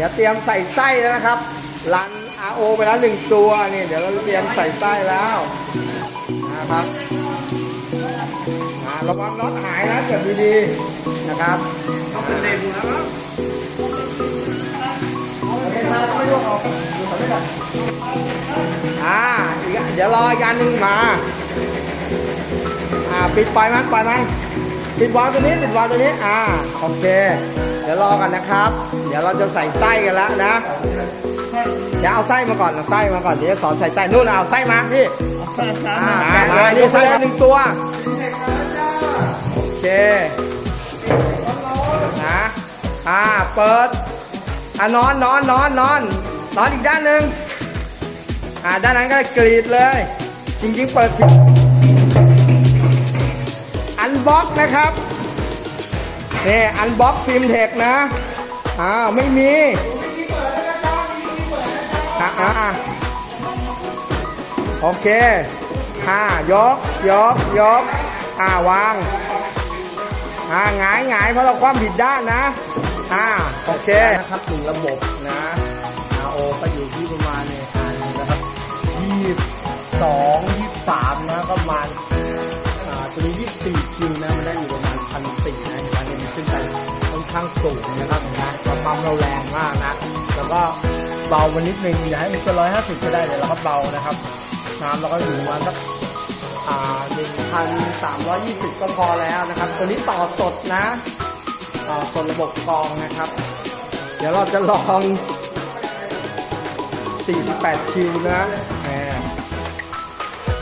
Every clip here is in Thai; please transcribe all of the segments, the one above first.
ดี๋ยวเตรียมใส่ไส้แล้วนะครับ รัน RO ไปแล้วหนึ่งตัวนี่เดี๋ยวเราเตรียมใส่ไส้แล้วนะครับระวังน็อตหายนะเก็บดีๆนะครับต้องเป็นเดบูนะครับไม่ใช่ไม่ยกออกดูเขาไม่ได้อ่าอีกอันเดี๋ยวรออีกอันหนึ่งมา อ่าปิดไฟมันปล่อยมั นปิดวาล์วตัวนี้ปิดวาล์วตัวนี้อ่าโอเค เดี๋ยวรอกันนะครับ เดี๋ยวเราจะใส่ไส้กันแล้วนะเดี๋ยวเอาไส้มาก่อนเอาไส้มาก่อนเดี๋ยวจะสอนใส่ไส้นู่นเอาไส้มาพี่อ่ามานี่ไส้หนึ่งตัวโอเคนะอ่าเปิดอ่านอนนอนนอนนอนนอนอีกด้านหนึ่งอ่าด้านนั้นก็กรีดเลย จริงๆเปิดผิดอั นบ็อกนะครับนี่อันบ็อกฟิล์มเทคนะอ้าวไม่มีอ่าอ่าโอเคอ่ายกยกยกอ่าวางอ่าหงายหงายเพราะเราคว่ำผิดด้านนะอ่าโอเคนะครับถึงระบบนะ คิวนะมันได้อยู่ประมาณพันสี่นะเห็นหมเนี่ยมันขึ้นไปค่อนข้างสูงนะครับนะความเราแรงมากนะ แล้วก็เบามานิดนึงอย่าให้มันเกินร้อยห้าสิบก็ได้เดี๋ยวเราก็เบานะครับน้ำเราก็อยู่ประมาณสักอ่าหนึ่งพันสามร้อยยี่สิบก็พอแล้วนะครับ ตัวนี้ต่อสดนะต่อสดระบบกรองนะครับ เดี๋ยวเราจะลอง48คิวนะแหม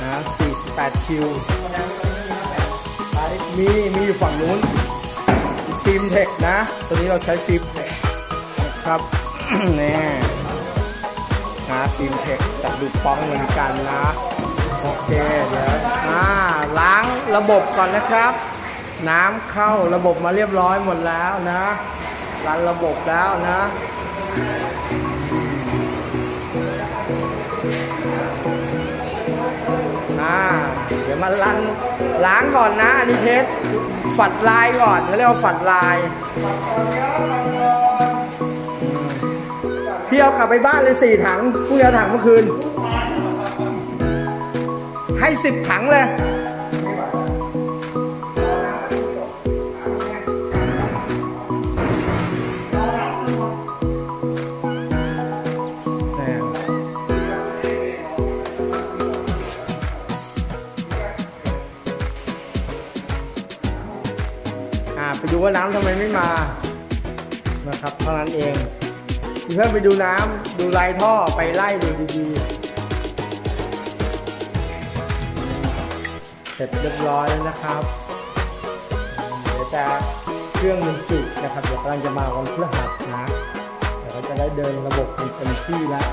นะ48คิว มีมีอยู่ฝั่งนู้นฟิล์มเทคนะ ตัวนี้เราใช้ฟิล์มเทคนะครับนี่นะฟิล์มเทคจับดูป้องเหมือนกันนะ โอเคเดี๋ยวอ่าล้างระบบก่อนนะครับ น้ำเข้าระบบมาเรียบร้อยหมดแล้วนะรันระบบแล้วนะ ยวมาล้างล้างก่อนนะอันนี้เทสฝัดลายก่อนเขาเรียกว่าฝัดลายพี่เอากลับไปบ้านเลยสี่ถังพรุ่งนี้เอาถังเมื่อคืน ให้สิบถังเลย ไปดูว่าน้ำทำไมไม่มานะครับเท่านั้นเองเพื่อนไปดูน้ำดูลายท่อไปไล่ดูดีๆเสร็จเรียบร้อยแล้วนะครับ เดี๋ยวจะเครื่องมันจุนะครับเดี๋ยวกำลังจะมาวันพฤหัสนะเดี๋ยวเราจะได้เดินระบบกันเต็มที่แล้ว